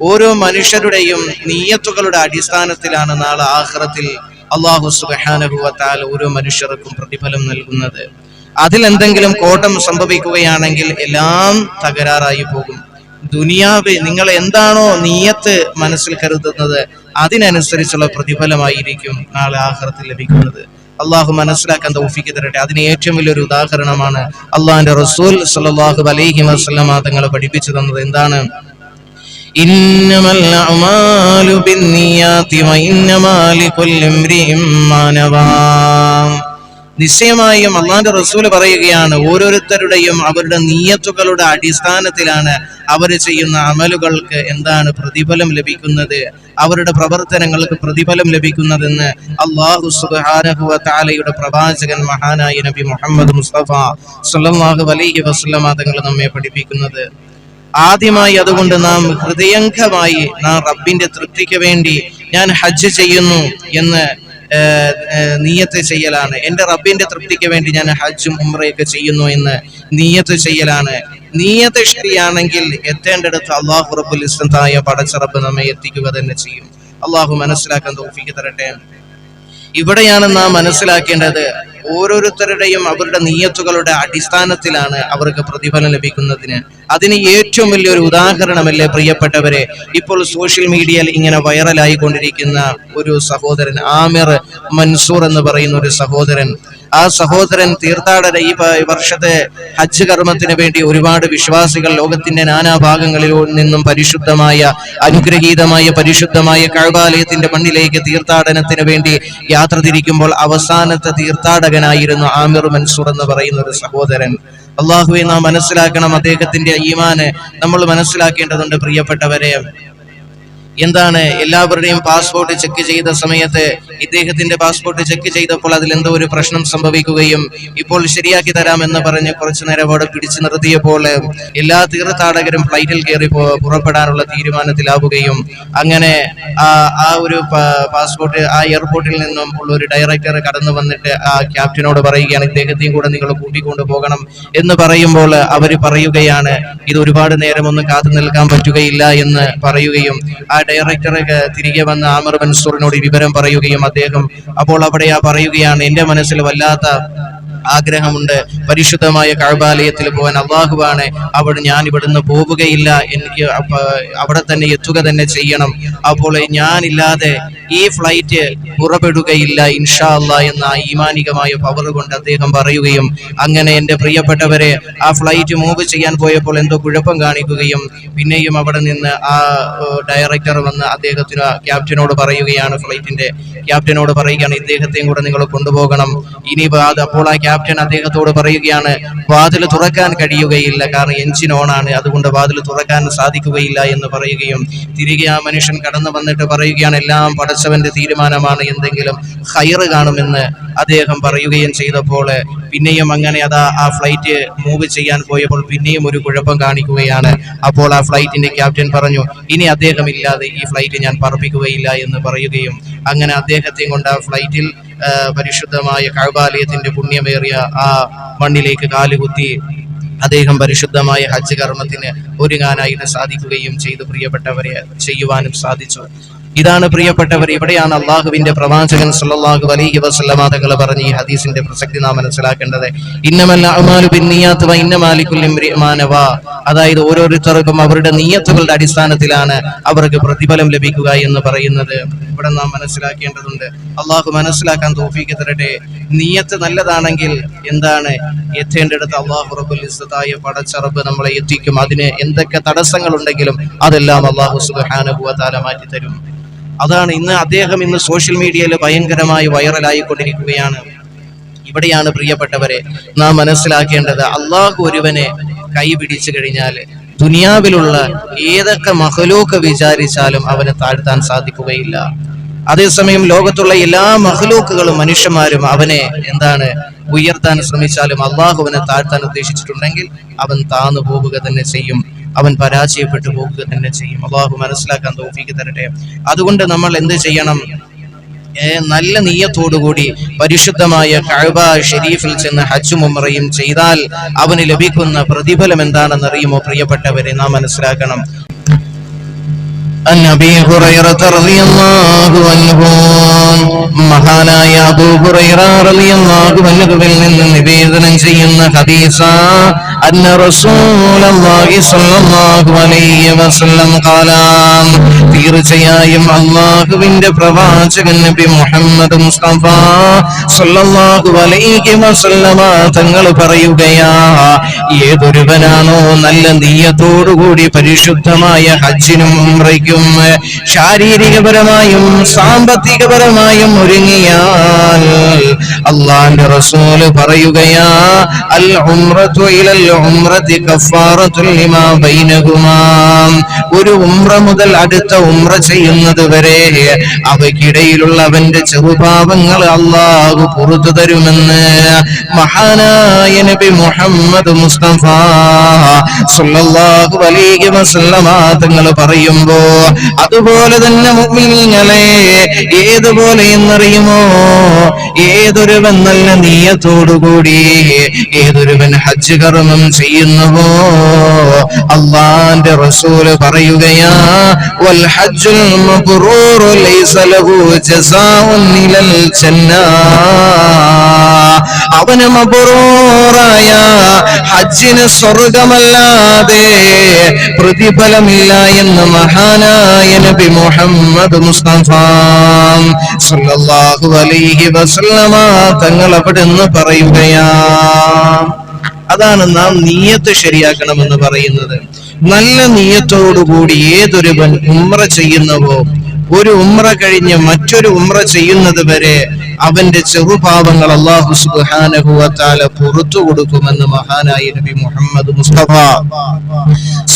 ഓരോ മനുഷ്യരുടെയും നീയത്തുകളുടെ അടിസ്ഥാനത്തിലാണ് നാളെ ആഹ്റത്തിൽ അള്ളാഹു സുബാനുഭവത്താൽ ഓരോ മനുഷ്യർക്കും പ്രതിഫലം നൽകുന്നത്. അതിൽ എന്തെങ്കിലും കോട്ടം സംഭവിക്കുകയാണെങ്കിൽ എല്ലാം തകരാറായി പോകും. ദുനിയാവ് നിങ്ങൾ എന്താണോ നീയത്ത് മനസ്സിൽ കരുതുന്നത് അതിനനുസരിച്ചുള്ള പ്രതിഫലമായിരിക്കും നാളെ ആഹ്റത്തിൽ ലഭിക്കുന്നത്. അള്ളാഹു മനസ്സിലാക്കാൻ തോഫിക്ക് തരട്ടെ. അതിന് ഏറ്റവും വലിയൊരു ഉദാഹരണമാണ് അള്ളാഹിന്റെ റസൂൽ സല്ലല്ലാഹു അലൈഹി വസല്ലമ തങ്ങളെ പഠിപ്പിച്ചു തന്നത്. എന്താണ്? إنما الأعمال بالنيات وإنما لكل امرئ ما نوى നിശ്ചയമായും അള്ളാന്റെ റസൂല് പറയുകയാണ് ഓരോരുത്തരുടെയും അവരുടെ നീയത്തുകളുടെ അടിസ്ഥാനത്തിലാണ് അവർ ചെയ്യുന്ന അമലുകൾക്ക് എന്താണ് പ്രതിഫലം ലഭിക്കുന്നത് അവരുടെ പ്രവർത്തനങ്ങൾക്ക് പ്രതിഫലം ലഭിക്കുന്നതെന്ന് അള്ളാഹു സുബ്ഹാനഹു വ തആലയുടെ പ്രവാചകൻ മഹാനായ നബി മുഹമ്മദ് മുസ്തഫ സല്ലല്ലാഹു അലൈഹി വസല്ലമ തങ്ങൾ നമ്മെ പഠിപ്പിക്കുന്നത് ആദ്യമായി അതുകൊണ്ട് നാം ഹൃദയംഗമായി നാം റബ്ബിന്റെ തൃപ്തിക്ക് വേണ്ടി ഞാൻ ഹജ്ജ് ചെയ്യുന്നു എന്ന് നീയത്ത് ചെയ്യലാണ്. എന്റെ റബ്ബിന്റെ തൃപ്തിക്ക് വേണ്ടി ഞാൻ ഹജ്ജും ഉംറയൊക്കെ ചെയ്യുന്നു എന്ന് നീയത്ത് ചെയ്യലാണ്. നീയത്ത് ശരിയാണെങ്കിൽ എത്തേണ്ടടുത്ത് അള്ളാഹു റബ്ബുൽ ഇസ്ലത്തായ പടച്ചറബ് നമ്മെ എത്തിക്കുക തന്നെ ചെയ്യും. അള്ളാഹു മനസ്സിലാക്കാൻ തോഫിക്ക് തരട്ടെ. ഇവിടെയാണ് നാം മനസ്സിലാക്കേണ്ടത് ഓരോരുത്തരുടെയും അവരുടെ നീയത്തുകളുടെ അടിസ്ഥാനത്തിലാണ് അവർക്ക് പ്രതിഫലം ലഭിക്കുന്നതിന്. അതിന് ഏറ്റവും വലിയൊരു ഉദാഹരണമല്ലേ പ്രിയപ്പെട്ടവരെ? ഇപ്പോൾ സോഷ്യൽ മീഡിയയിൽ ഇങ്ങനെ വൈറലായി കൊണ്ടിരിക്കുന്ന ഒരു സഹോദരൻ ആമിർ മൻസൂർ എന്ന് പറയുന്ന ഒരു സഹോദരൻ ആ സഹോദരൻ തീർത്ഥാടന ഈ വർഷത്തെ ഹജ്ജ് കർമ്മത്തിന് വേണ്ടി ഒരുപാട് വിശ്വാസികൾ ലോകത്തിന്റെ നാനാഭാഗങ്ങളിൽ നിന്നും പരിശുദ്ധമായ അനുഗ്രഹീതമായ പരിശുദ്ധമായ കഴിവാലയത്തിന്റെ മണ്ണിലേക്ക് തീർത്ഥാടനത്തിന് വേണ്ടി യാത്ര തിരിക്കുമ്പോൾ അവസാനത്തെ തീർത്ഥാടകനായിരുന്നു ആമിർ മൻസൂർ എന്ന് പറയുന്ന ഒരു സഹോദരൻ. അള്ളാഹുവെ നാം മനസ്സിലാക്കണം അദ്ദേഹത്തിന്റെ ഈമാന്. നമ്മൾ മനസ്സിലാക്കേണ്ടതുണ്ട് പ്രിയപ്പെട്ടവരെ എന്താണ് എല്ലാവരുടെയും പാസ്പോർട്ട് ചെക്ക് ചെയ്ത സമയത്ത് ഇദ്ദേഹത്തിന്റെ പാസ്പോർട്ട് ചെക്ക് ചെയ്തപ്പോൾ അതിൽ എന്തോ ഒരു പ്രശ്നം സംഭവിക്കുകയും ഇപ്പോൾ ശരിയാക്കി തരാമെന്ന് പറഞ്ഞ് കുറച്ചു നേരം അവിടെ പിടിച്ചു നിർത്തിയപ്പോൾ എല്ലാ തീർത്ഥാടകരും ഫ്ലൈറ്റിൽ കയറി പുറപ്പെടാനുള്ള തീരുമാനത്തിലാവുകയും അങ്ങനെ ആ ആ ഒരു പാസ്പോർട്ട് ആ എയർപോർട്ടിൽ നിന്നും ഉള്ള ഒരു ഡയറക്ടർ കടന്നു വന്നിട്ട് ആ ക്യാപ്റ്റനോട് പറയുകയാണ് ഇദ്ദേഹത്തെയും കൂടെ നിങ്ങൾ കൂട്ടിക്കൊണ്ട് പോകണം എന്ന് പറയുമ്പോൾ അവർ പറയുകയാണ് ഇത് ഒരുപാട് നേരം ഒന്നും കാത്തു നിൽക്കാൻ പറ്റുകയില്ല എന്ന് പറയുകയും ആ ഡയറക്ടറെ തിരികെ വന്ന് ആമർ മൻസൂറിനോട് വിവരം പറയുകയും അദ്ദേഹം അപ്പോൾ അവിടെ ആ പറയുകയാണ് എന്റെ മനസ്സിൽ വല്ലാത്ത ആഗ്രഹമുണ്ട്. പരിശുദ്ധമായ കഴബാലയത്തിൽ പോകാൻ അള്ളാഹുവാണ്. അവിടെ ഞാൻ ഇവിടുന്ന് പോവുകയില്ല. എനിക്ക് അവിടെ തന്നെ എത്തുക തന്നെ ചെയ്യണം. അപ്പോൾ ഞാനില്ലാതെ ഈ ഫ്ലൈറ്റ് പുറപ്പെടുകയില്ല ഇൻഷാ അല്ല എന്ന ഈമാനികമായ പവർ കൊണ്ട് അദ്ദേഹം പറയുകയും അങ്ങനെ എന്റെ പ്രിയപ്പെട്ടവരെ ആ ഫ്ലൈറ്റ് മൂവ് ചെയ്യാൻ പോയപ്പോൾ എന്തോ കുഴപ്പം കാണിക്കുകയും പിന്നെയും അവിടെ നിന്ന് ആ ഡയറക്ടർ വന്ന് അദ്ദേഹത്തിന് ക്യാപ്റ്റനോട് പറയുകയാണ് ഫ്ലൈറ്റിന്റെ ക്യാപ്റ്റനോട് പറയുകയാണ് ഇദ്ദേഹത്തെയും കൂടെ നിങ്ങൾ കൊണ്ടുപോകണം. ഇനി അത് അപ്പോൾ ആ ക്യാപ്റ്റൻ അദ്ദേഹത്തോട് പറയുകയാണ് വാതിൽ തുറക്കാൻ കഴിയുകയില്ല കാരണം എഞ്ചിൻ ഓൺ ആണ്. അതുകൊണ്ട് വാതിൽ തുറക്കാൻ സാധിക്കുകയില്ല എന്ന് പറയുകയും തിരികെ ആ മനുഷ്യൻ കടന്നു വന്നിട്ട് പറയുകയാണ് എല്ലാം പടച്ചവന്റെ തീരുമാനമാണ്. എന്തെങ്കിലും ഹയറ് കാണുമെന്ന് അദ്ദേഹം പറയുകയും ചെയ്തപ്പോൾ പിന്നെയും അങ്ങനെ അതാ ആ ഫ്ലൈറ്റ് മൂവ് ചെയ്യാൻ പോയപ്പോൾ പിന്നെയും ഒരു കുഴപ്പം കാണിക്കുകയാണ്. അപ്പോൾ ആ ഫ്ലൈറ്റിന്റെ ക്യാപ്റ്റൻ പറഞ്ഞു ഇനി അദ്ദേഹം ഇല്ലാതെ ഈ ഫ്ലൈറ്റ് ഞാൻ പറപ്പിക്കുകയില്ല എന്ന് പറയുകയും അങ്ങനെ അദ്ദേഹത്തെയും കൊണ്ട് ആ ഫ്ലൈറ്റിൽ പരിശുദ്ധമായ കഴബാലയത്തിന്റെ പുണ്യമേറിയ ആ മണ്ണിലേക്ക് കാലുകുത്തി അദ്ദേഹം പരിശുദ്ധമായ ഹജ്ജ് കർമ്മത്തിന് ഒരുങ്ങാനായിട്ട് സാധിക്കുകയും ചെയ്തു. പ്രിയപ്പെട്ടവരെ ചെയ്യുവാനും സാധിച്ചു. ഇതാണ് പ്രിയപ്പെട്ടവർ ഇവിടെയാണ് അള്ളാഹുവിന്റെ പ്രവാചകൻ സല്ലല്ലാഹു അലൈഹി തങ്ങൾ പറഞ്ഞ ഈ ഹദീസിന്റെ പ്രസക്തി നാം മനസ്സിലാക്കേണ്ടത്. ഇന്നമല്ല അതായത് ഓരോരുത്തർക്കും അവരുടെ നീയത്തുകളുടെ അടിസ്ഥാനത്തിലാണ് അവർക്ക് പ്രതിഫലം ലഭിക്കുക എന്ന് പറയുന്നത്. ഇവിടെ നാം മനസ്സിലാക്കേണ്ടതുണ്ട്. അള്ളാഹു മനസ്സിലാക്കാൻ തോഫിക്ക് തരട്ടെ. നീയത്ത് നല്ലതാണെങ്കിൽ എന്താണ്? എത്തേണ്ടടുത്ത് അള്ളാഹു റബുലിസ്തായ പടച്ചറബ് നമ്മളെ എത്തിക്കും. അതിന് എന്തൊക്കെ തടസ്സങ്ങളുണ്ടെങ്കിലും അതെല്ലാം അള്ളാഹു തആല മാറ്റി തരും അതാണ് ഇന്ന് അദ്ദേഹം ഇന്ന് സോഷ്യൽ മീഡിയയിൽ ഭയങ്കരമായി വൈറലായിക്കൊണ്ടിരിക്കുകയാണ്. ഇവിടെയാണ് പ്രിയപ്പെട്ടവരെ നാം മനസ്സിലാക്കേണ്ടത് അള്ളാഹു ഒരുവനെ കൈ പിടിച്ചു കഴിഞ്ഞാൽ ദുനിയാവിലുള്ള ഏതൊക്കെ മഹലൂക്ക് വിചാരിച്ചാലും അവനെ താഴ്ത്താൻ സാധിക്കുകയില്ല. അതേസമയം ലോകത്തുള്ള എല്ലാ മഹലൂക്കുകളും മനുഷ്യന്മാരും അവനെ എന്താണ് ഉയർത്താൻ ശ്രമിച്ചാലും അള്ളാഹുവിനെ താഴ്ത്താൻ ഉദ്ദേശിച്ചിട്ടുണ്ടെങ്കിൽ അവൻ താന്നു പോവുക തന്നെ ചെയ്യും. അവൻ പരാജയപ്പെട്ടു പോകുക തന്നെ ചെയ്യും. അള്ളാഹു മനസ്സിലാക്കാൻ തോഫിക്ക് തരട്ടെ. അതുകൊണ്ട് നമ്മൾ എന്ത് ചെയ്യണം? നല്ല നീയത്തോടുകൂടി പരിശുദ്ധമായ കഅബ ഷെരീഫിൽ ചെന്ന് ഹജ്ജും ഉമ്രയും ചെയ്താൽ അവന് ലഭിക്കുന്ന പ്രതിഫലം എന്താണെന്ന് അറിയുമോ പ്രിയപ്പെട്ടവരെ? നാം മനസ്സിലാക്കണം. അൻ അബീ ഹുറൈറ റളിയല്ലാഹു അൻഹു മഹാനായ അബൂ ഹുറൈറ റളിയല്ലാഹു അൻഹുവിൽ നിന്ന് നിവേദനം ചെയ്യുന്ന ഹദീസ അന്ന റസൂലുള്ളാഹി സ്വല്ലല്ലാഹു അലൈഹി വസല്ലം ഖാലാ തീർച്ചയായും അല്ലാഹുവിന്റെ പ്രവാചകൻ നബി മുഹമ്മദ് മുസ്തഫ സ്വല്ലല്ലാഹു അലൈഹി വസല്ലമ തങ്ങൾ പറയുകയാ ഏതൊരുവനാണോ നല്ല നീയത്തോടുകൂടി പരിശുദ്ധമായ ഹജ്ജിനും ഉംറയ്ക്കും ശാരീരികപരമായും സാമ്പത്തികപരമായും ഒരുങ്ങിയാൽ അള്ളാന്റെ റസൂൽ പറയുകയാ അൽ ഉംറത്തു ഇലൽ ഉംറത്തി കഫാറത്തുൽ ലിമാ ബൈനഹുമാ. ഒരു ഉംറ മുതൽ അടുത്ത ഉംറ ചെയ്യുന്നത് വരെ അവയ്ക്കിടയിലുള്ള അവന്റെ ചെറുപാപങ്ങൾ അള്ളാഹു പുറത്തു തരുമെന്ന് മഹാനായ നബി മുഹമ്മദ് മുസ്തഫ സല്ലല്ലാഹു അലൈഹി വസല്ലമ തങ്ങൾ പറയുമ്പോ അതുപോലെ തന്നെ മുഅ്മിനീങ്ങളെ ഏതുപോലെ എന്നറിയുമോ? ഏതൊരുവൻ നല്ല നീയത്തോടുകൂടി. ഏതൊരുവൻ ഹജ്ജ് കർമ്മം ചെയ്യുന്നുവോ? അള്ളാന്റെ റസൂൽ പറയുകയാ വൽ ഹജ്ജുൽ ജന്നാ. അവന് മബ്റൂറായ ഹജ്ജിന് സ്വർഗമല്ലാതെ പ്രതിഫലമില്ല എന്ന് നബി മുഹമ്മദ് മുസ്തഫ. സല്ലല്ലാഹു അലൈഹി വസല്ലമ തങ്ങൾ അവിടുന്ന് പറയുകയാ. അതാണ് നാം നീയത്ത് ശരിയാക്കണമെന്ന് പറയുന്നത്. നല്ല നീയത്തോടുകൂടി ഏതൊരുവൻ ഉമ്ര ചെയ്യുന്നവോ ഒരു ഉമ്ര കഴിഞ്ഞ് മറ്റൊരു ഉമ്ര ചെയ്യുന്നത് വരെ അവന്റെ ചെറുപാവങ്ങൾ അള്ളാഹു സുബ്ഹാനഹു വതആല പുറത്തു കൊടുക്കുമെന്ന് മഹാനായ നബി മുഹമ്മദ് മുസ്തഫ.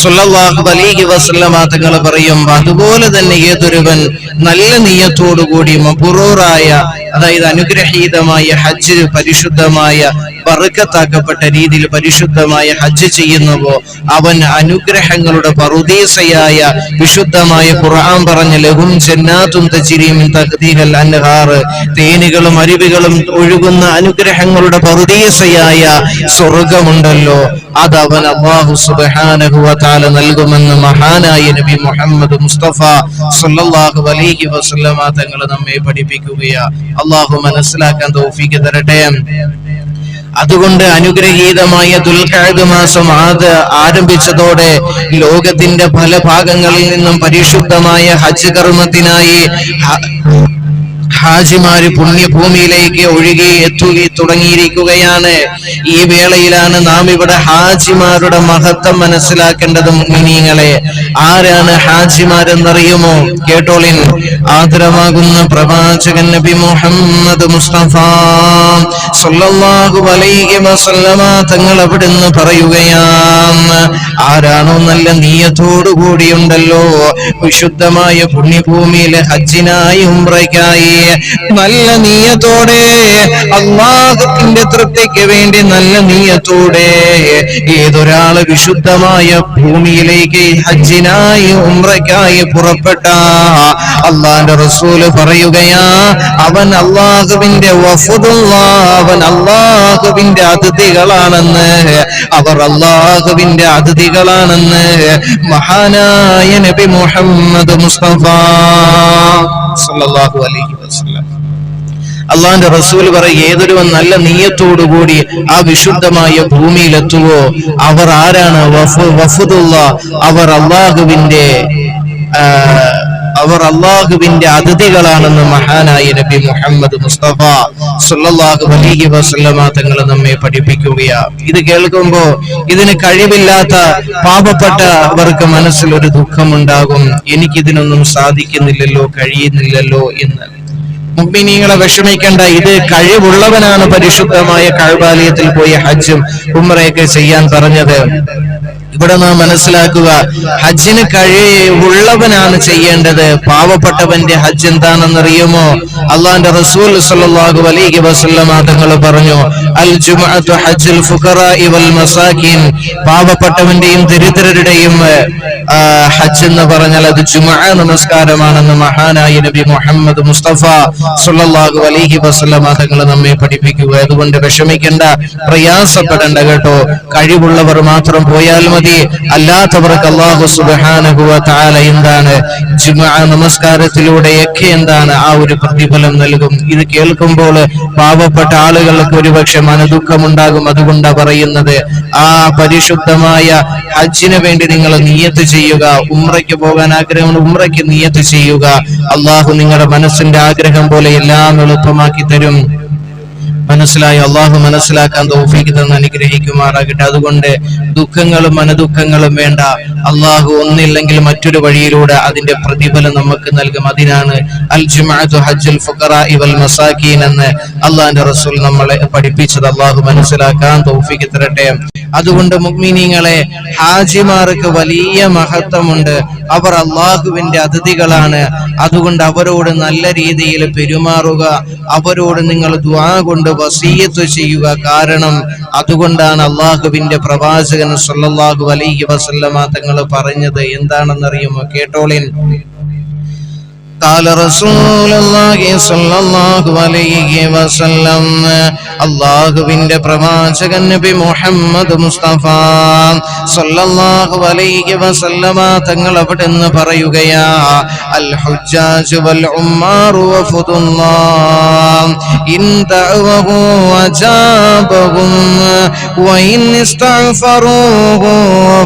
സല്ലല്ലാഹു അലൈഹി വസല്ലമ തങ്ങൾ പറയും അതുപോലെ തന്നെ ഏതൊരുവൻ നല്ല നീയത്തോടുകൂടി മബുറൂറായ അതായത് അനുഗ്രഹീതമായ ഹജ്ജ് പരിശുദ്ധമായ ബർക്കത്താക്കപ്പെട്ട രീതിയിൽ പരിശുദ്ധമായ ഹജ്ജ് ചെയ്യുന്നുവോ അവൻ അനുഗ്രഹങ്ങളുടെ പറുദീസയായ വിശുദ്ധമായ ഖുർആൻ പറഞ്ഞ ലഹും ജന്നാത്തും തേനികളും അൻഹാർ അരുവികളും ഒഴുകുന്ന അനുഗ്രഹങ്ങളുടെ പറുദീസയായ സ്വർഗമുണ്ടല്ലോ അത് അവൻ അള്ളാഹു സുബ്ഹാനഹു വതആല നൽകുമെന്ന് മഹാനായ നബി മുഹമ്മദ് മുസ്തഫ സല്ലല്ലാഹു അലൈഹി വസല്ലമ തങ്ങൾ നമ്മെ പഠിപ്പിക്കുകയാ. അള്ളാഹു മനസ്സിലാക്കാൻ തൗഫീക്ക് തരട്ടെ. അതുകൊണ്ട് അനുഗ്രഹീതമായ ദുൽഖഅദ് മാസം ആദ് ആരംഭിച്ചതോടെ ലോകത്തിന്റെ പല ഭാഗങ്ങളിൽ നിന്നും പരിശുദ്ധമായ ഹജ്ജ് കർമ്മത്തിനായി ഹാജിമാര് പുണ്യഭൂമിയിലേക്ക് ഒഴുകി എത്തുകി തുടങ്ങിയിരിക്കുകയാണ്. ഈ വേളയിലാണ് നാം ഇവിടെ ഹാജിമാരുടെ മഹത്വം മനസ്സിലാക്കേണ്ടതും മുഅ്മിനീങ്ങളെ ആരാണ് ഹാജിമാരെന്നറിയുമോ? കേട്ടോളിൻ. ആദരമാകുന്ന പ്രവാചകൻ നബി മുഹമ്മദ് മുസ്തഫ സല്ലല്ലാഹു അലൈഹി വസല്ലമ തങ്ങൾ അവിടുന്ന് പറയുകയാണ് ആരാണോ നല്ല നീയത്തോടു കൂടിയുണ്ടല്ലോ വിശുദ്ധമായ പുണ്യഭൂമിയിലെ ഹജ്ജിനായി ഉംറയ്ക്കായി. നല്ല നീയത്തോടെ. അള്ളാഹത്തിന്റെ തൃപ്തിക്ക് വേണ്ടി നല്ല നീയത്തോടെ. ഏതൊരാൾ വിശുദ്ധമായ ഭൂമിയിലേക്ക് ഹജ്ജിനായി ഉമ്രക്കായി പുറപ്പെട്ട അള്ളാന്റെ റസൂൽ പറയുകയാ അവൻ അള്ളാഹുവിന്റെ വഫുദുള്ള അവൻ അള്ളാഹുവിന്റെ അതിഥികളാണെന്ന്. അവർ അള്ളാഹുവിന്റെ അതിഥികളാണെന്ന്. മഹാനായ നബി മുഹമ്മദ് മുസ്തഫ. സല്ലല്ലാഹു അലൈഹി വസല്ലം. അള്ളാന്റെ റസൂൽ പറയും ഏതൊരുവൻ നല്ല നീയത്തോടുകൂടി ആ വിശുദ്ധമായ ഭൂമിയിലെത്തുവോ അവർ ആരാണ്? വഫു- വഫുദുള്ള അവർ അള്ളാഹുവിന്റെ അവർ അള്ളാഹുവിന്റെ അതിഥികളാണെന്ന് മഹാനായ നബി മുഹമ്മദ് മുസ്തഫ സുല്ലാഹു അലൈഹി വസല്ലമ തങ്ങൾ നമ്മെ പഠിപ്പിക്കുകയാണ് ഇത് കേൾക്കുമ്പോ ഇതിന് കഴിവില്ലാത്ത പാപപ്പെട്ടവർക്ക് മനസ്സിൽ ഒരു ദുഃഖമുണ്ടാകും. എനിക്കിതിനൊന്നും സാധിക്കുന്നില്ലല്ലോ കഴിയുന്നില്ലല്ലോ എന്ന്. മുഗ്മിനീങ്ങളെ വിഷമിക്കേണ്ട ഇത് കഴിവുള്ളവനാണ് പരിശുദ്ധമായ കഴിവാലയത്തിൽ പോയി ഹജ്ജും ഉമ്മറയൊക്കെ ചെയ്യാൻ പറഞ്ഞത്. ഇവിടെ നാം മനസ്സിലാക്കുക ഹജ്ജിന് കഴിവുള്ളവനാണ് ചെയ്യേണ്ടത്. പാവപ്പെട്ടവന്റെ ഹജ്ജ് എന്താണെന്നറിയുമോ? അള്ളാന്റെ റസൂൽ സല്ലല്ലാഹു അലൈഹി വസല്ലമ തങ്ങൾ പറഞ്ഞു അൽ ജുമുഅത്തു ഹജ്ജുൽ ഫുഖറാഇ വൽ മസാകിൻ. പാവപ്പെട്ടവന്റെയും ദരിദ്രരുടെയും ഹജ്ജ് എന്ന് പറഞ്ഞാൽ അത് ജുമുഅ നമസ്കാരമാണെന്ന് മഹാനായ നബി മുഹമ്മദ് മുസ്തഫ സല്ലല്ലാഹു അലൈഹി വസല്ലമ തങ്ങൾ നമ്മെ പഠിപ്പിക്കുക. അതുകൊണ്ട് വിഷമിക്കേണ്ട പ്രയാസപ്പെടേണ്ട കേട്ടോ. കഴിവുള്ളവർ മാത്രം പോയാൽ മതി. അല്ലാത്തവർക്ക് അള്ളാഹു സുബ്ഹാനഹു വ തആല എന്താണ്? ജുമുഅ നമസ്കാരത്തിലൂടെയൊക്കെ എന്താണ് ആ ഒരു പ്രതിഫലം നൽകും. ഇത് കേൾക്കുമ്പോൾ പാവപ്പെട്ട ആളുകൾക്ക് ഒരുപക്ഷെ മനദുഃഖമുണ്ടാകും. അതുകൊണ്ടാ പറയുന്നത്. ആ പരിശുദ്ധമായ ഹജ്ജിന് വേണ്ടി നിങ്ങൾ നിയത്ത് ചെയ്യുക. ഉമ്രയ്ക്ക് പോകാൻ ആഗ്രഹം ഉമ്രയ്ക്ക് നിയത്ത് ചെയ്യുക. അള്ളാഹു നിങ്ങളുടെ മനസ്സിന്റെ ആഗ്രഹം പോലെ എല്ലാം എളുപ്പമാക്കി തരും. മനസ്സിലായി. അള്ളാഹു മനസ്സിലാക്കാൻ തോഫിക്ക് തന്ന് അനുഗ്രഹിക്കുമാറാകട്ടെ. അതുകൊണ്ട് ദുഃഖങ്ങളും മനദുഃഖങ്ങളും വേണ്ട. അള്ളാഹു ഒന്നില്ലെങ്കിൽ മറ്റൊരു വഴിയിലൂടെ അതിന്റെ പ്രതിഫലം നമുക്ക് നൽകും. അതിനാണ് അൽ ഹജ്ജുൽ എന്ന് അള്ളാഹിന്റെ റസൂൽ നമ്മളെ പഠിപ്പിച്ചത്. അള്ളാഹു മനസ്സിലാക്കാൻ തോഫിക്ക് തരട്ടെ. അതുകൊണ്ട് മുഗ്മിനീങ്ങളെ ഹാജിമാർക്ക് വലിയ മഹത്വമുണ്ട്. അവർ അള്ളാഹുവിന്റെ അതിഥികളാണ്. അതുകൊണ്ട് അവരോട് നല്ല രീതിയിൽ പെരുമാറുക. അവരോട് നിങ്ങൾ ദ്വാ കൊണ്ട് വസീയത്ത് ചെയ്യുക കാരണം അതുകൊണ്ടാണ് അള്ളാഹുവിന്റെ പ്രവാചകൻ സല്ലല്ലാഹു അലൈഹി വസല്ലമ തങ്ങൾ പറഞ്ഞത് എന്താണെന്നറിയുമോ? കേട്ടോളിൻ. قال رسول الله صلى الله عليه وسلم അള്ളാഹുവിന്റെ പ്രവാചകൻ നബി മുഹമ്മദ് മുസ്തഫ സല്ലല്ലാഹു അലൈഹി വസല്ലമ തങ്ങൾ അവിടെ നിന്ന് പറയുകയാ അൽ ഹുജ്ജാജ് വൽ ഉമ്മാറു വഫുദുല്ലാഹ് ഇൻ ദഅവഹു വജാബഹും വഇൻ ഇസ്തഗ്ഫറൂഹു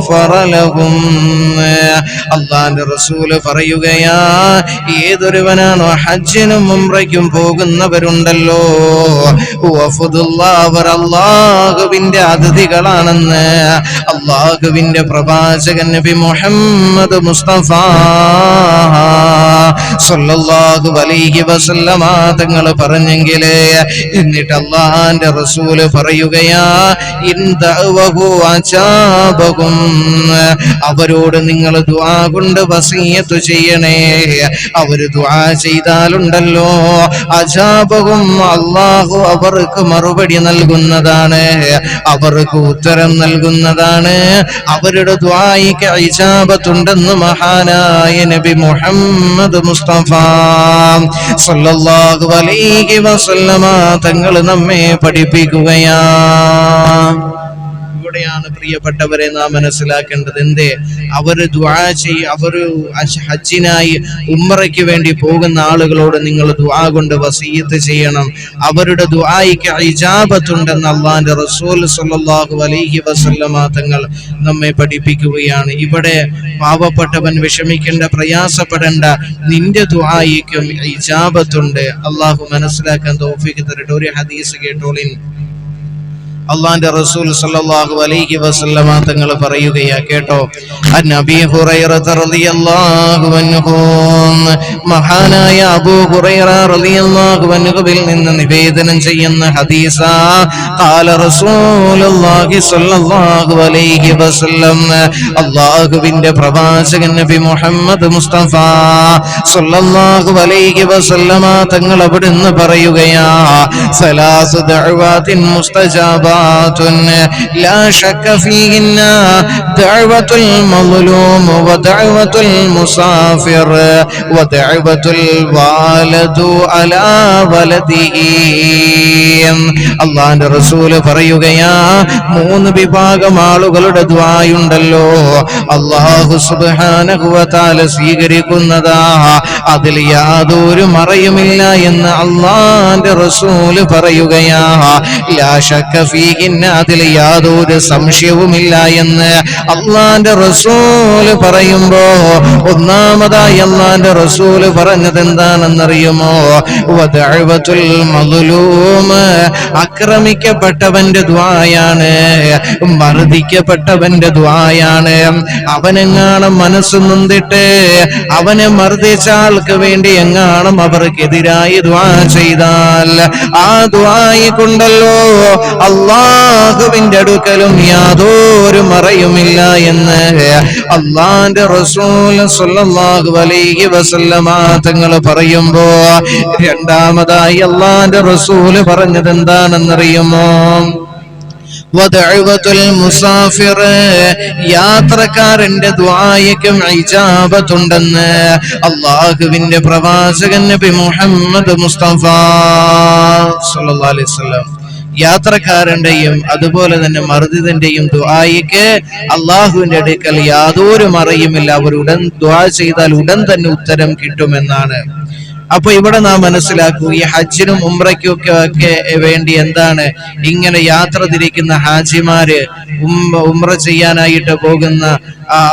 ഫറലഹും അള്ളാഹിന്റെ റസൂൽ പറയുകയാ ഏതൊരുവനാണോ ഹജ്ജിനും ഉംറയ്ക്കും പോകുന്നവരുണ്ടല്ലോ. അവർ അള്ളാഹുവിന്റെ അതിഥികളാണെന്ന് അള്ളാഹുവിന്റെ പ്രവാചകൻ നബി മുഹമ്മദ് മുസ്തഫ. സല്ലല്ലാഹു അലൈഹി വസല്ലമ തങ്ങൾ പറഞ്ഞെങ്കിലേ എന്നിട്ട് അള്ളാഹിന്റെ റസൂൽ പറയുകയാ അജാബഹും അവരോട് നിങ്ങൾ ദുആ കൊണ്ട് വസീയത്ത് ചെയ്യണേ. അവർ ദുആ ചെയ്താലുണ്ടല്ലോ. അജാബഹും അള്ളാഹു അവർക്ക് മറുപടി നൽകുന്നതാണ്. അവർക്ക് ഉത്തരം നൽകുന്നതാണ്. അവരുടെ ദ്വായിക്ക് ഐജാപത്തുണ്ടെന്ന് മഹാനായ നബി മുഹമ്മദ് മുസ്തഫ. സല്ലല്ലാഹു അലൈഹി വസല്ലമ തങ്ങൾ നമ്മെ പഠിപ്പിക്കുകയാ. ഇവിടെയാണ് പ്രിയപ്പെട്ടവരെ നാം മനസ്സിലാക്കേണ്ടത്. എന്തേ? അവർ ദ്വാ ചെയ് അവർ ഹജ്ജിനായി ഉമ്മറയ്ക്ക് വേണ്ടി പോകുന്ന ആളുകളോട് നിങ്ങൾ ദ്വാ കൊണ്ട് വസീയത്ത് ചെയ്യണം. അവരുടെ ദ്വായിക്ക് ഇജാബത്തുണ്ടെന്ന് അള്ളാന്റെ റസൂൽ സല്ലാഹു അലൈഹി വസല്ലമ തങ്ങൾ നമ്മെ പഠിപ്പിക്കുകയാണ്. ഇവിടെ പാവപ്പെട്ടവൻ വിഷമിക്കേണ്ട പ്രയാസപ്പെടേണ്ട നിന്റെ ദ്വായിക്കും ഇജാബത്തുണ്ട്. അള്ളാഹു മനസ്സിലാക്കാൻ തോഫിക്ക് തരട്ടെ. ഒരു ഹദീസ് കേട്ടോളിൻ. അള്ളാന്റെ റസൂൽ സല്ലല്ലാഹു അലൈഹി വസല്ലമ തങ്ങൾ പറയുകയാ കേട്ടോ അ അബീ ഹുറൈറ റളിയല്ലാഹു അൻഹു മഹാനായ അബൂ ഹുറൈറ റളിയല്ലാഹു അൻഹുവിൽ നിന്ന് നിവേദനം ചെയ്യുന്ന ഹദീസ ഖാല റസൂലുള്ളാഹി സല്ലല്ലാഹു അലൈഹി വസല്ലം അല്ലാഹുവിന്റെ പ്രവാചകൻ നബി മുഹമ്മദ് മുസ്തഫ സല്ലല്ലാഹു അലൈഹി വസല്ലമ തങ്ങൾ അവിടുന്ന് പറയുകയാ സലാസു ദഅവാത്തിൻ മുസ്തജാബ دعوات لا شك فيهن دعوة المظلوم ودعوة المسافر ودعوة الوالد على ولده അള്ളാന്റെ റസൂല് പറയുകയാ മൂന്ന് വിഭാഗം ആളുകളുടെ ദ്വായുണ്ടല്ലോ അള്ളാഹു സുബാനഹുവത്താല സ്വീകരിക്കുന്നതാ അതിൽ യാതൊരു മറയുമില്ല എന്ന് അള്ളാന്റെ റസൂല് പറയുകയാ ലാ ശക്ക ഫീഹിന്ന അതിൽ യാതൊരു സംശയവുമില്ല എന്ന് അള്ളാന്റെ റസൂൽ പറയുമ്പോ ഒന്നാമതായി അള്ളാന്റെ റസൂൽ പറഞ്ഞത് എന്താണെന്നറിയുമോ? ആക്രമിക്കപ്പെട്ടവന്റെ ദ്വായാണ് മർദ്ദിക്കപ്പെട്ടവന്റെ ദ്വായാണ്. അവനെങ്ങാണം മനസ്സ് നൊന്തിട്ട് അവനെ മർദ്ദിച്ച ആൾക്ക് വേണ്ടി എങ്ങാണം അവർക്കെതിരായി ദ്വാ ചെയ്താൽ ആ ദ്വായി കൊണ്ടല്ലോ അള്ളാഹുവിന്റെ അടുക്കലും യാതൊരു മറയുമില്ല എന്ന്. അള്ളാന്റെ റസൂൽ സല്ലല്ലാഹു അലൈഹി വസല്ലമ തങ്ങൾ പറയുമ്പോ രണ്ടാമതായി അള്ളാന്റെ റസൂൽ പറഞ്ഞത് എന്താണെന്നറിയുമോ? യാത്രക്കാരന്റെ ദ്വായക്കും ഇജാബത്തുണ്ടെന്ന് അള്ളാഹുവിന്റെ പ്രവാചകൻ നബി മുഹമ്മദ് മുസ്തഫ സല്ലല്ലാഹു അലൈഹി വസല്ലം യാത്രക്കാരന്റെയും അതുപോലെ തന്നെ മറുതിന്റെയും ദുആയിക്ക് അള്ളാഹുവിന്റെ അടുക്കൽ യാതൊരു മറയുമില്ല. അവർ ഉടൻ ദുആ ചെയ്താൽ ഉടൻ തന്നെ ഉത്തരം കിട്ടുമെന്നാണ്. അപ്പൊ ഇവിടെ നാം മനസ്സിലാക്കൂ ഈ ഹജ്ജിനും ഉംറയ്ക്കും ഒക്കെ വേണ്ടി എന്താണ് ഇങ്ങനെ യാത്ര തിരിക്കുന്ന ഹാജിമാര് ഉംറ ചെയ്യാനായിട്ട് പോകുന്ന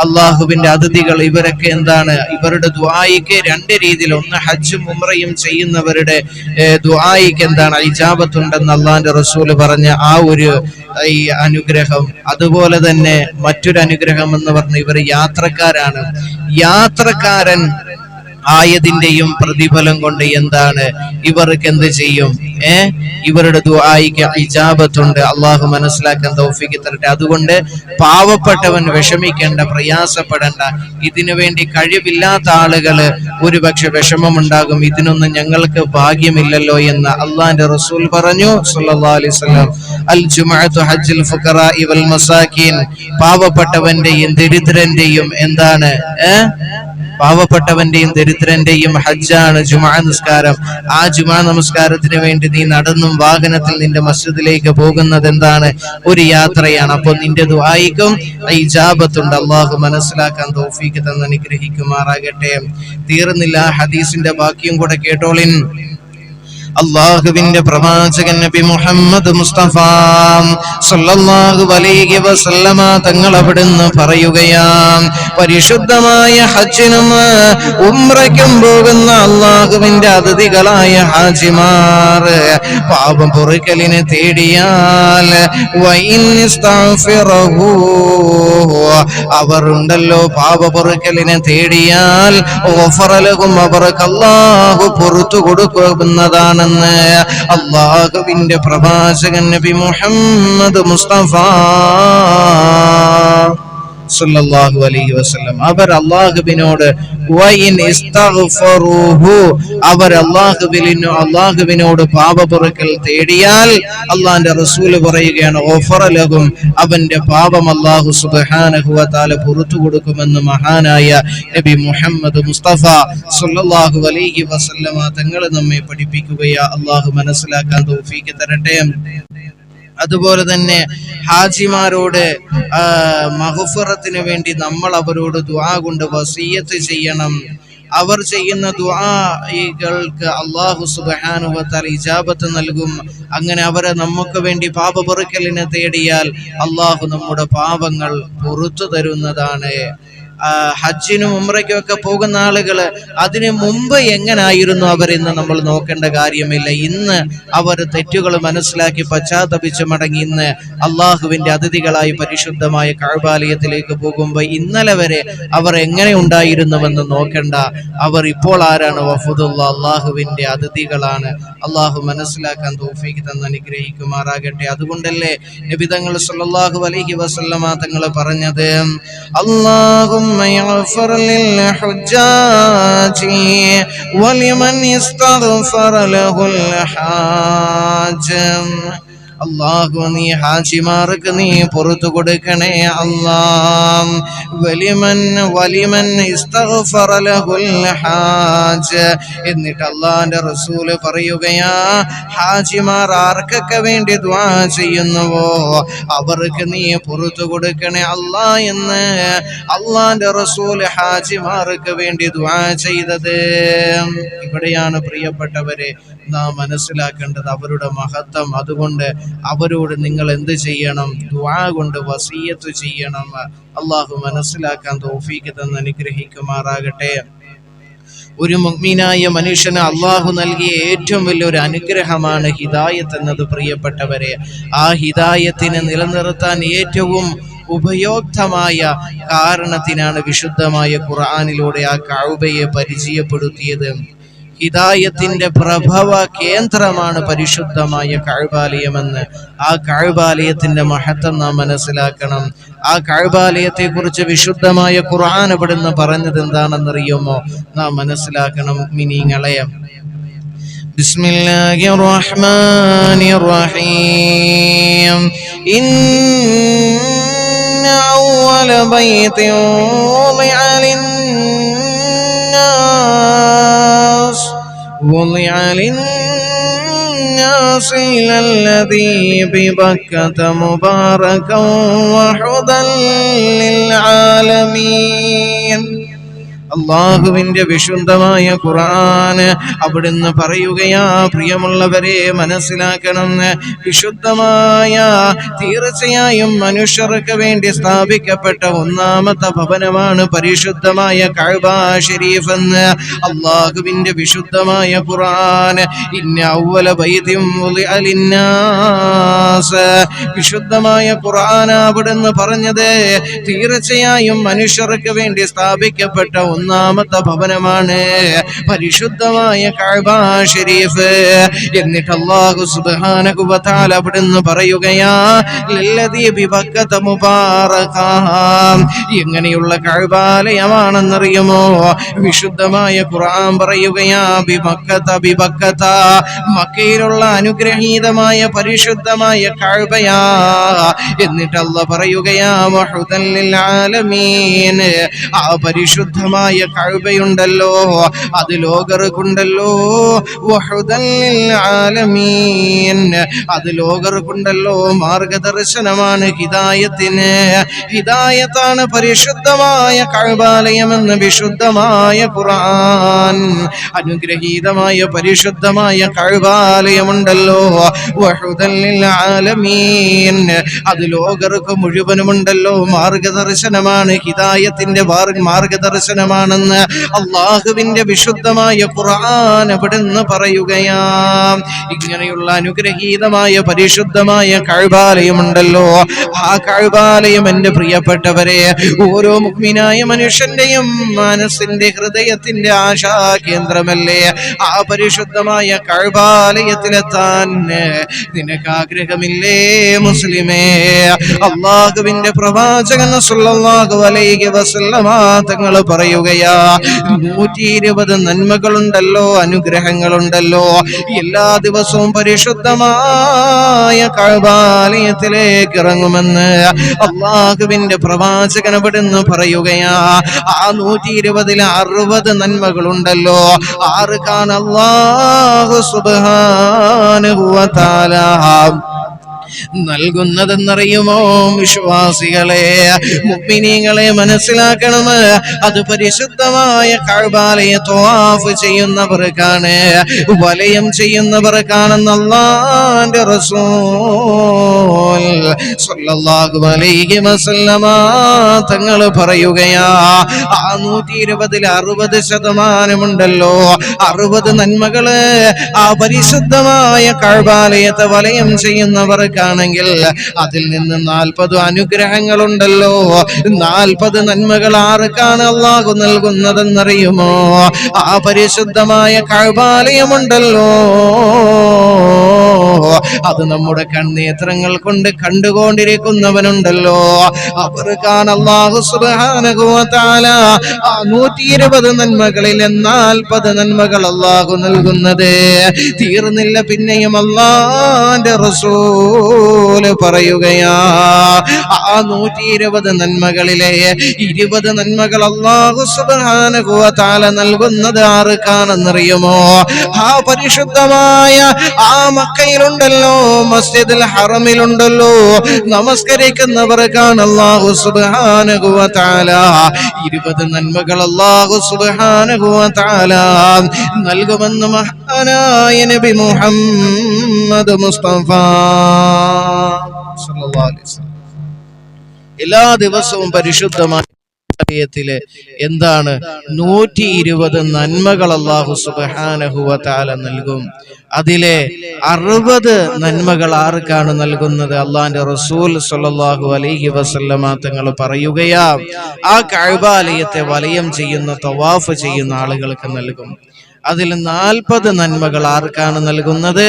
അള്ളാഹുവിന്റെ അതിഥികൾ ഇവരൊക്കെ എന്താണ്? ഇവരുടെ ദ്വായിക്ക് രണ്ട് രീതിയിൽ ഒന്ന് ഹജ്ജും ഉംറയും ചെയ്യുന്നവരുടെ ദ്വായിക്ക് എന്താണ് ഐജാബത്തുണ്ടെന്ന് അള്ളാഹിന്റെ റസൂൽ പറഞ്ഞ ആ ഒരു ഈ അനുഗ്രഹം. അതുപോലെ തന്നെ മറ്റൊരു അനുഗ്രഹം എന്ന് പറഞ്ഞ ഇവർ യാത്രക്കാരാണ്. യാത്രക്കാരൻ ആയതിന്റെയും പ്രതിഫലം കൊണ്ട് എന്താണ്? ഇവർക്ക് എന്ത് ചെയ്യും? ഏ? ഇവരുടെ ദുആയിക്ക് ഇജാബത്തുണ്ട്. അള്ളാഹു മനസ്സിലാക്കാൻ തൗഫീക്ക് തരട്ടെ. അതുകൊണ്ട് പാവപ്പെട്ടവൻ വിഷമിക്കേണ്ട പ്രയാസപ്പെടേണ്ട. ഇതിനു വേണ്ടി കഴിവില്ലാത്ത ആളുകൾ ഒരുപക്ഷെ വിഷമമുണ്ടാകും. ഇതിനൊന്നും ഞങ്ങൾക്ക് ഭാഗ്യമില്ലല്ലോ എന്ന് അള്ളാന്റെ റസൂൽ പറഞ്ഞു സല്ലല്ലാഹു അലൈഹി വസല്ലം. അൽ ജുമഅത്തു ഹജ്ജുൽ ഫുഖറാ വൽ മസാകിൻ. പാവപ്പെട്ടവന്റെയും ദരിദ്രന്റെയും എന്താണ്? ഏ? പാവപ്പെട്ടവന്റെയും ദരിദ്രന്റെയും ഹജ്ജാണ് ജുമാ നിസ്കാരം. ആ ജുമാ നമസ്കാരത്തിന് വേണ്ടി നീ നടന്നും വാഹനത്തിൽ നിന്റെ മസ്ജിദിലേക്ക് പോകുന്നത് എന്താണ് ഒരു യാത്രയാണ്. അപ്പോൾ നിന്റെ ദുആയിക്കും ഇജാബത്തുണ്ട്. അള്ളാഹു മനസ്സിലാക്കാൻ തോഫീക്ക് തന്ന് അനുഗ്രഹിക്കുമാറാകട്ടെ. തീർന്നില്ല ഹദീസിന്റെ ബാക്കിയും കൂടെ കേട്ടോളിൻ. അള്ളാഹുവിന്റെ പ്രവാചകൻ നബി മുഹമ്മദ് മുസ്തഫ സല്ലല്ലാഹു അലൈഹി വസല്ലമ തങ്ങൾ അവിടുന്ന് പറയുകയാണ് പരിശുദ്ധമായ ഹജ്ജിനും ഉംറയ്ക്കും പോകുന്ന അള്ളാഹുവിന്റെ അതിഥികളായ ഹാജിമാർ പാപം പൊറുക്കലിനെ തേടിയാൽ അവരുണ്ടല്ലോ പാപ പൊറുക്കലിനെ തേടിയാൽ ഓഫറലകും അവർക്ക് അള്ളാഹു പുറത്തു കൊടുക്കുന്നതാണെന്ന് അള്ളാഹുവിന്റെ പ്രവാചകൻ നബി മുഹമ്മദ് മുസ്തഫ. സല്ലല്ലാഹു അലൈഹി വസല്ലം. അവർ അല്ലാഹുവിനോട് വൈൻ ഇസ്തഗ്ഫറുഹു അവർ അള്ളാഹുവിനോ അല്ലാഹുവിനോട് പാപപുറക്കൽ തേടിയാൽ അള്ളാഹിന്റെ റസൂൽ പറയുകയാണ് ഗഫറ ലഹും അവന്റെ പാപം അല്ലാഹു സുബ്ഹാനഹു വ തആല പുറത്തു കൊടുക്കുമെന്ന് മഹാനായ നബി മുഹമ്മദ് മുസ്തഫ സല്ലല്ലാഹു അലൈഹി വസല്ലമ തങ്ങൾ നമ്മെ പഠിപ്പിക്കുകയാ. അല്ലാഹു മനസ്സിലാക്കാൻ തൗഫീഖ് തരട്ടെ. അതുപോലെ തന്നെ ഹാജിമാരോട് മഹുഫറത്തിന് വേണ്ടി നമ്മൾ അവരോട് ദുആ കൊണ്ട് വസീയത്ത് ചെയ്യണം. അവർ ചെയ്യുന്ന ദുആകൾക്ക് അള്ളാഹു സുബാനുവത്താൽ ഇജാബത്ത് നൽകും. അങ്ങനെ അവരെ നമുക്ക് വേണ്ടി പാപപൊറുക്കലിനെ തേടിയാൽ അള്ളാഹു നമ്മുടെ പാപങ്ങൾ പുറത്തു തരുന്നതാണ്. ഹജ്ജിനും ഉംറയ്ക്കും ഒക്കെ പോകുന്ന ആളുകൾ അതിനു മുമ്പ് എങ്ങനായിരുന്നു അവർ ഇന്ന് നമ്മൾ നോക്കേണ്ട കാര്യമില്ല. ഇന്ന് അവർ തെറ്റുകൾ മനസ്സിലാക്കി പശ്ചാത്തപിച്ച് മടങ്ങി ഇന്ന് അള്ളാഹുവിന്റെ അതിഥികളായി പരിശുദ്ധമായ കഴബാലയത്തിലേക്ക് പോകുമ്പോൾ ഇന്നലെ വരെ അവർ എങ്ങനെ ഉണ്ടായിരുന്നുവെന്ന് നോക്കേണ്ട. അവർ ഇപ്പോൾ ആരാണ്? വഫുദുള്ള അള്ളാഹുവിന്റെ അതിഥികളാണ്. അള്ളാഹു മനസ്സിലാക്കാൻ തോഫിക്ക് തന്ന് അനുഗ്രഹിക്കുമാറാകട്ടെ. അതുകൊണ്ടല്ലേ നബിതങ്ങൾ സല്ലാഹു അലഹി വസല്ലമ തങ്ങൾ പറഞ്ഞത് اللهم يغفر للحجاج ولمن استغفر له الحاج. അള്ളാഹു നീ ഹാജിമാർക്ക് നീ പുറത്തു കൊടുക്കണേ അല്ലാം. വലിമൻ വലിമൻ എന്നിട്ട് അള്ളാന്റെ റസൂൽ പറയുകയാ ഹാജിമാർ ആർക്കൊക്കെ വേണ്ടി ദ്വാ ചെയ്യുന്നുവോ? അവർക്ക് നീ പുറത്തു കൊടുക്കണേ അല്ലാ എന്ന് അള്ളാന്റെ റസൂൽ ഹാജിമാർക്ക് വേണ്ടി ദ്വാ ചെയ്തത്. ഇവിടെയാണ് പ്രിയപ്പെട്ടവരെ നാം മനസ്സിലാക്കേണ്ടത് അവരുടെ മഹത്വം അതുകൊണ്ട് അവരോട് നിങ്ങൾ എന്ത് ചെയ്യണം? ദ്വാ കൊണ്ട് വസീയത്ത് ചെയ്യണം. അള്ളാഹു മനസ്സിലാക്കാൻ തോഫീക്ക് തന്ന് അനുഗ്രഹിക്കുമാറാകട്ടെ. ഒരു മുഗ്മീനായ മനുഷ്യന് അള്ളാഹു നൽകിയ ഏറ്റവും വലിയൊരു അനുഗ്രഹമാണ് ഹിദായത്ത് എന്നത് പ്രിയപ്പെട്ടവരെ. ആ ഹിദായത്തിനെ നിലനിർത്താൻ ഏറ്റവും ഉപയോക്തമായ കാരണത്തിനാണ് വിശുദ്ധമായ ഖുർആാനിലൂടെ ആ കഴുബയെ പരിചയപ്പെടുത്തിയത്. ഹിദായത്തിന്റെ പ്രഭവ കേന്ദ്രമാണ് പരിശുദ്ധമായ കഴുബാലയമെന്ന് ആ കഴുബാലയത്തിന്റെ മഹത്വം നാം മനസ്സിലാക്കണം ആ കഴുബാലയത്തെ കുറിച്ച് വിശുദ്ധമായ ഖുർആൻ ഇവിടുന്ന് പറഞ്ഞത് എന്താണെന്നറിയുമോ നാം മനസ്സിലാക്കണം മിനിങ്ങളെ بسم الله الرحمن الرحيم إن أول بيت وضع للناس وضع للناس إلى الذي ببكة مباركا وحدا للعالمين. അള്ളാഹുവിന്റെ വിശുദ്ധമായ ഖുറാന് അവിടുന്ന് പറയുകയാ പ്രിയമുള്ളവരെ മനസ്സിലാക്കണം. വിശുദ്ധമായ തീർച്ചയായും മനുഷ്യർക്ക് വേണ്ടി സ്ഥാപിക്കപ്പെട്ട ഒന്നാമത്തെ ഭവനമാണ് പരിശുദ്ധമായ കഅബ ഷെരീഫ് എന്ന് അള്ളാഹുവിന്റെ വിശുദ്ധമായ ഖുർആൻ. ഇന്ന ഔവല വൈദ്യം വിശുദ്ധമായ ഖുർആൻ അവിടുന്ന് പറഞ്ഞത് തീർച്ചയായും മനുഷ്യർക്ക് വേണ്ടി സ്ഥാപിക്കപ്പെട്ട ഒന്നാമത്തെ ഭവനമാണ് പരിശുദ്ധമായ കഅബ ഷരീഫ്. എന്നിട്ട് അല്ലാഹു സുബ്ഹാനഹു വ തആല അവിടുന്ന് പറയുകയാ ബിബക്കത എങ്ങനെയുള്ള കഅബാലയമാണെന്നറിയുമോ വിശുദ്ധമായ ഖുർആൻ പറയുകയാ ബിബക്കത ബിബക്കത. മക്കയിലുള്ള അനുഗ്രഹീതമായ പരിശുദ്ധമായ കഅബയാ എന്നിട്ട് പറയുകയാ വഹുദൻ ലിൽ ആലമീൻ. ആ പരിശുദ്ധമായ കഅബയുണ്ടല്ലോ അത് ലോകർക്കുണ്ടല്ലോ. അത് ലോകർക്കുണ്ടല്ലോ. മാർഗദർശനമാണ് ഹിതായത്തിന് ഹിതായത്താണ് പരിശുദ്ധമായ കഅബാലയമെന്ന് വിശുദ്ധമായ ഖുർആൻ. അനുഗ്രഹീതമായ പരിശുദ്ധമായ ലിൽ ആലമീൻ അത് ലോകർക്ക് മുഴുവനുമുണ്ടല്ലോ. മാർഗദർശനമാണ് ഹിതായത്തിന്റെ മാർ- മാർഗദർശനമാണെന്ന് അള്ളാഹുവിന്റെ വിശുദ്ധമായ ഖുർആൻ അവിടുന്ന് പറയുകയാ. ഇങ്ങനെയുള്ള അനുഗ്രഹീതമായ പരിശുദ്ധമായ കഴുബാലയമുണ്ടല്ലോ. ആ കഴുബാലയം എന്റെ പ്രിയപ്പെട്ടവരെ ഓരോ മുഗ്മിനായ മനുഷ്യന്റെയും മനസ്സിന്റെ ഹൃദയത്തിന്റെ ആശാ കേന്ദ്രമല്ലേ ആ പരിശുദ്ധമായ കഴുബാലയത്തിലെത്താൻ നിനക്ക് ആഗ്രഹമില്ലേ മുസ്ലിമേ? അള്ളാഹുവിന്റെ പ്രവാചകൻ തങ്ങൾ പറയുകയാ നൂറ്റി ഇരുപത് നന്മകളുണ്ടല്ലോ അനുഗ്രഹങ്ങളുണ്ടല്ലോ. എല്ലാ ദിവസവും പരിശുദ്ധമായ കഴബാലയത്തിലേക്ക് ഇറങ്ങുമെന്ന് അള്ളാഹുവിന്റെ പ്രവാചകൻ അവിടുന്ന് പറയുകയാ. ആ നൂറ്റി ഇരുപതിൽ അറുപത് നന്മകളുണ്ടല്ലോ. ആറ് അള്ളാഹു സുബ്ഹാനഹു വ തആല. നൽകുന്നതെന്നറിയുമോ വിശ്വാസികളെ? മുഗ്മിനീങ്ങളെ മനസ്സിലാക്കണം. അത് പരിശുദ്ധമായ കഴുബാലയെ ത്വാഫ് ചെയ്യുന്നവർക്കാണ് വലയം ചെയ്യുന്നവർക്കാണെന്ന് റസൂൽ തങ്ങൾ പറയുകയാ ആ നൂറ്റി ഇരുപതിൽ അറുപത് ശതമാനമുണ്ടല്ലോ. അറുപത് നന്മകൾ ആ പരിശുദ്ധമായ കഴുബാലയത്തെ വലയം ചെയ്യുന്നവർക്കാണെങ്കിൽ അതിൽ നിന്ന് നാൽപ്പത് അനുഗ്രഹങ്ങളുണ്ടല്ലോ. നാൽപ്പത് നന്മകൾ ആർക്കാണ് അള്ളാഹു നൽകുന്നതെന്നറിയുമോ? ആ പരിശുദ്ധമായ കഴിവാലയമുണ്ടല്ലോ അത് നമ്മുടെ കണ്ണേത്രങ്ങൾ കൊണ്ട് കണ്ടുകൊണ്ടിരിക്കുന്നവനുണ്ടല്ലോ. അവർക്കാണ് അള്ളാഹു വ ആ നൂറ്റി ഇരുപത് നന്മകളിൽ നാൽപ്പത് നന്മകൾ അള്ളാഹു നൽകുന്നത്. തീർന്നില്ല പിന്നെയും അള്ളാന്റെ റസൂൽ പറയുകയാ. ആ നൂറ്റി ഇരുപത് നന്മകളിലെ ഇരുപത് നന്മകൾ അള്ളാഹു സുബ്ഹാനഹു താല തആല നൽകുന്നത് ആർക്കാണെന്നറിയുമോ? ആ പരിശുദ്ധമായ ആ മക്കയിലുണ്ടല്ലോ മസ്ജിദുൽ ഹറമിലുണ്ടല്ലോ നമസ്കരിക്കുന്നവർക്കാണ് അള്ളാഹു തആല ഇരുപത് നന്മകൾ അള്ളാഹു തആല നൽകുമെന്ന് മഹാനായ നബി മുഹമ്മദ് മുസ്തഫ. എല്ലാ ദിവസവും പരിശുദ്ധമായ ആലയത്തിൽ എന്താണ്? നൂറ്റി ഇരുപത് നന്മകൾ അള്ളാഹു സുബാനഹുവ നൽകും. അതിലെ അറുപത് നന്മകൾ ആർക്കാണ് നൽകുന്നത്? അള്ളാന്റെ റസൂൽ സല്ലല്ലാഹു അലൈഹി വസല്ലമ തങ്ങൾ പറയുകയാ ആ കഴിവാലയത്തെ വലയം ചെയ്യുന്ന തവാഫ് ചെയ്യുന്ന ആളുകൾക്ക് നൽകും. അതിൽ നാൽപ്പത് നന്മകൾ ആർക്കാണ് നൽകുന്നത്?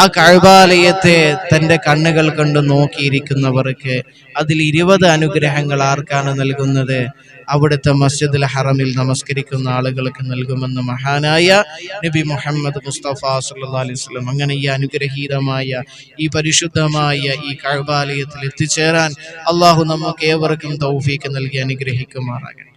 ആ കഴിവാലയത്തെ തന്റെ കണ്ണുകൾ കണ്ട് നോക്കിയിരിക്കുന്നവർക്ക് അതിൽ ഇരുപത് അനുഗ്രഹങ്ങൾ ആർക്കാണ് നൽകുന്നത്? അവിടുത്തെ മസ്ജിദുൽ ഹറമിൽ നമസ്കരിക്കുന്ന ആളുകൾക്ക് നൽകുമെന്ന് മഹാനായ നബി മുഹമ്മദ് മുസ്തഫ സല്ലല്ലാഹു അലൈഹി വസല്ലം അങ്ങനെ ഈ അനുഗ്രഹീതമായ ഈ പരിശുദ്ധമായ ഈ കഴിവാലയത്തിൽ എത്തിച്ചേരാൻ അള്ളാഹു നമുക്ക് ഏവർക്കും തൗഫീക്ക് നൽകി അനുഗ്രഹിക്കുമാറാകട്ടെ.